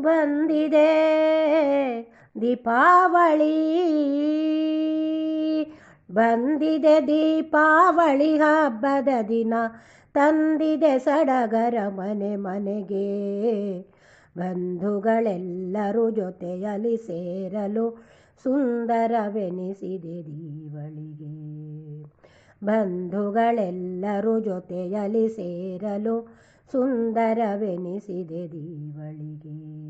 ಬಂದಿದೆ. ದೀಪಾವಳಿ ಬಂದಿದೆ. ದೀಪಾವಳಿ ಹಬ್ಬದ ದಿನ ತಂದಿದೆ ಸಡಗರ ಮನೆ ಮನೆಗೆ. ಬಂಧುಗಳೆಲ್ಲರೂ ಜೊತೆಯಲ್ಲಿ ಸೇರಲು ಸುಂದರವೆನಿಸಿದೆ ದೀವಳಿಗೆ. ಬಂಧುಗಳೆಲ್ಲರೂ ಜೊತೆಯಲ್ಲಿ ಸೇರಲು ಸುಂದರವೆನಿಸಿದೆ ದೀವಳಿಗೆ.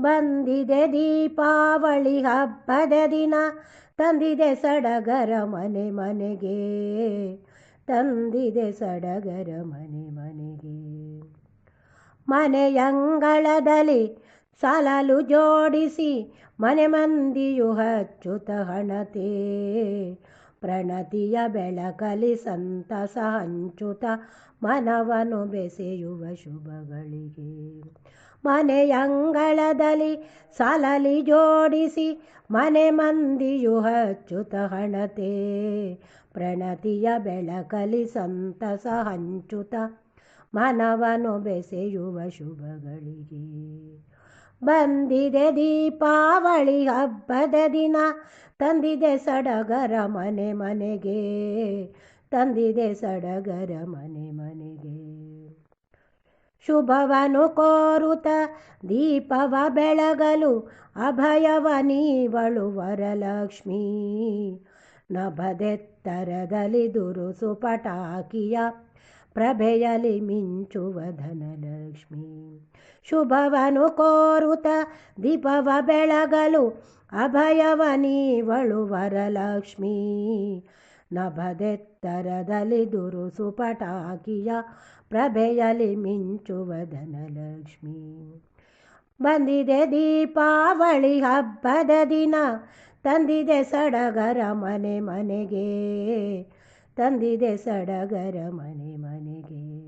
ಬಂದಿದೆ ದೀಪಾವಳಿ ಹಬ್ಬದ ದಿನ, ತಂದಿದೆ ಸಡಗರ ಮನೆ ಮನೆಗೆ. ತಂದಿದೆ ಸಡಗರ ಮನೆ ಮನೆಗೆ. ಮನೆಯಂಗಳದಲ್ಲಿ ಸಲಲು ಜೋಡಿಸಿ, ಮನೆ ಮಂದಿಯು ಹಚ್ಚುತ್ತ ಹಣತೆ. ಪ್ರಣತಿಯ ಬೆಳಕಲಿ ಸಂತಸ ಹಂಚುತ ಮನವನು ಬೆಸೆಯುವ ಶುಭಗಳಿಗೆ. ಮನೆಯಂಗಳದಲ್ಲಿ ಸಲಲಿ ಜೋಡಿಸಿ ಮನೆ ಮಂದಿಯು ಹಚ್ಚುತ ಹಣತೆ. ಪ್ರಣತಿಯ ಬೆಳಕಲಿ ಸಂತಸ ಹಂಚುತ ಮನವನು ಬೆಸೆಯುವ ಶುಭಗಳಿಗೆ. ಬಂದಿದೆ ದೀಪಾವಳಿ ಹಬ್ಬದ ದಿನ. ತಂದಿದೆ ಸಡಗರ ಮನೆ ಮನೆಗೆ. ತಂದಿದೆ ಸಡಗರ ಮನೆ ಮನೆಗೆ. ಶುಭವನು ಕೋರುತ ದೀಪವ ಬೆಳಗಲು ಅಭಯವ ನೀವಳು ವರಲಕ್ಷ್ಮೀ. ನಭದೆತ್ತರದಲ್ಲಿ ದುರುಸು ಪಟಾಕಿಯ ಪ್ರಭೆಯಲಿ ಮಿಂಚುವ ಧನಲಕ್ಷ್ಮಿ. ಶುಭವನು ಕೋರುತ ದೀಪವ ಬೆಳಗಲು ಅಭಯವ ನೀವಳು ವರಲಕ್ಷ್ಮೀ. ನಭದೆತ್ತರದಲ್ಲಿ ದುರುಸು ಪಟಾಕಿಯ ಪ್ರಭೆಯಲಿ ಮಿಂಚುವ ಧನಲಕ್ಷ್ಮಿ. ಬಂದಿದೆ ದೀಪಾವಳಿ ಹಬ್ಬದ ದಿನ, ತಂದಿದೆ ಸಡಗರ ಮನೆ ಮನೆಗೆ. ತಂದಿದೆ ಸಡಗರ ಮನೆ ಮನೆಗೆ.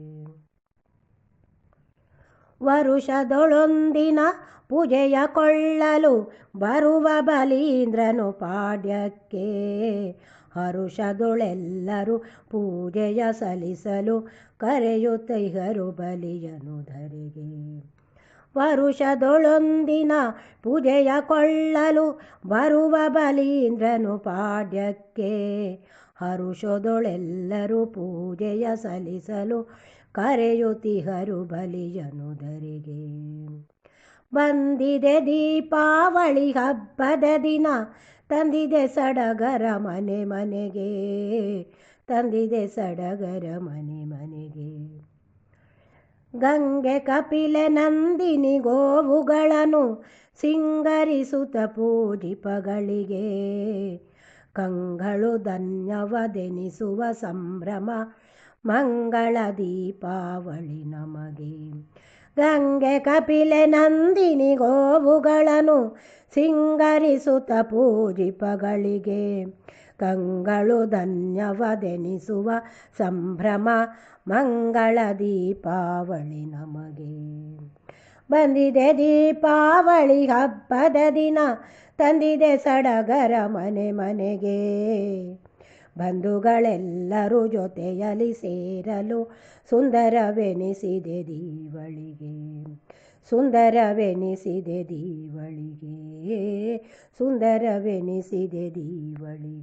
ವರುಷದೊಳೊಂದಿನ ಪೂಜೆಯ ಕೊಳ್ಳಲು ಬರುವ ಬಲೀಂದ್ರನು ಪಾಡ್ಯಕ್ಕೆ. ಹರುಷದೊಳೆಲ್ಲರೂ ಪೂಜೆಯ ಸಲ್ಲಿಸಲು ಕರೆಯುತ್ತೈಹರು ಬಲಿಯನು ಧರೆಗೆ. ವರುಷದೊಳೊಂದಿನ ಪೂಜೆಯ ಕೊಳ್ಳಲು ಬರುವ ಬಲೀಂದ್ರನು ಪಾಡ್ಯಕ್ಕೆ. ಹರುಷದೊಳೆಲ್ಲರೂ ಪೂಜೆಯ ಸಲ್ಲಿಸಲು ಕರೆಯುತ್ತಿಹರು ಬಲಿಯನು ಧರೆಗೆ. ಬಂದಿದೆ ದೀಪಾವಳಿ ಹಬ್ಬದ ದಿನ, ತಂದಿದೆ ಸಡಗರ ಮನೆ ಮನೆಗೆ, ತಂದಿದೆ ಸಡಗರ ಮನೆ ಮನೆಗೆ. ಗಂಗೆ ಕಪಿಲೆ ನಂದಿನಿ ಗೋವುಗಳನ್ನು ಸಿಂಗರಿಸುತ್ತ ಪೂಜಿಪಗಳಿಗೆ. ಕಂಗಳು ಧನ್ಯವದೆನಿಸುವ ಸಂಭ್ರಮ, ಮಂಗಳ ದೀಪಾವಳಿ ನಮಗೆ. ಗಂಗೆ ಕಪಿಲೆ ನಂದಿನಿ ಗೋವುಗಳನ್ನು ಸಿಂಗರಿಸುತ್ತ ಪೂಜಿಪಗಳಿಗೆ ಕಂಗಳು ಧನ್ಯವದೆನಿಸುವ ಸಂಭ್ರಮ, ಮಂಗಳ ದೀಪಾವಳಿ ನಮಗೆ. ಬಂದಿದೆ ದೀಪಾವಳಿ ಹಬ್ಬದ ದಿನ ತಂದಿದೆ ಸಡಗರ ಮನೆ ಮನೆಗೆ. ಬಂಧುಗಳೆಲ್ಲರೂ ಜೊತೆಯಲ್ಲಿ ಸೇರಲು ಸುಂದರವೆನಿಸಿದೆ ದೀವಳಿಗೆ. ಸುಂದರವೆನಿಸಿದೆ ದೀವಳಿಗೆ. ಸುಂದರವೆನಿಸಿದೆ ದೀವಳಿಗೆ.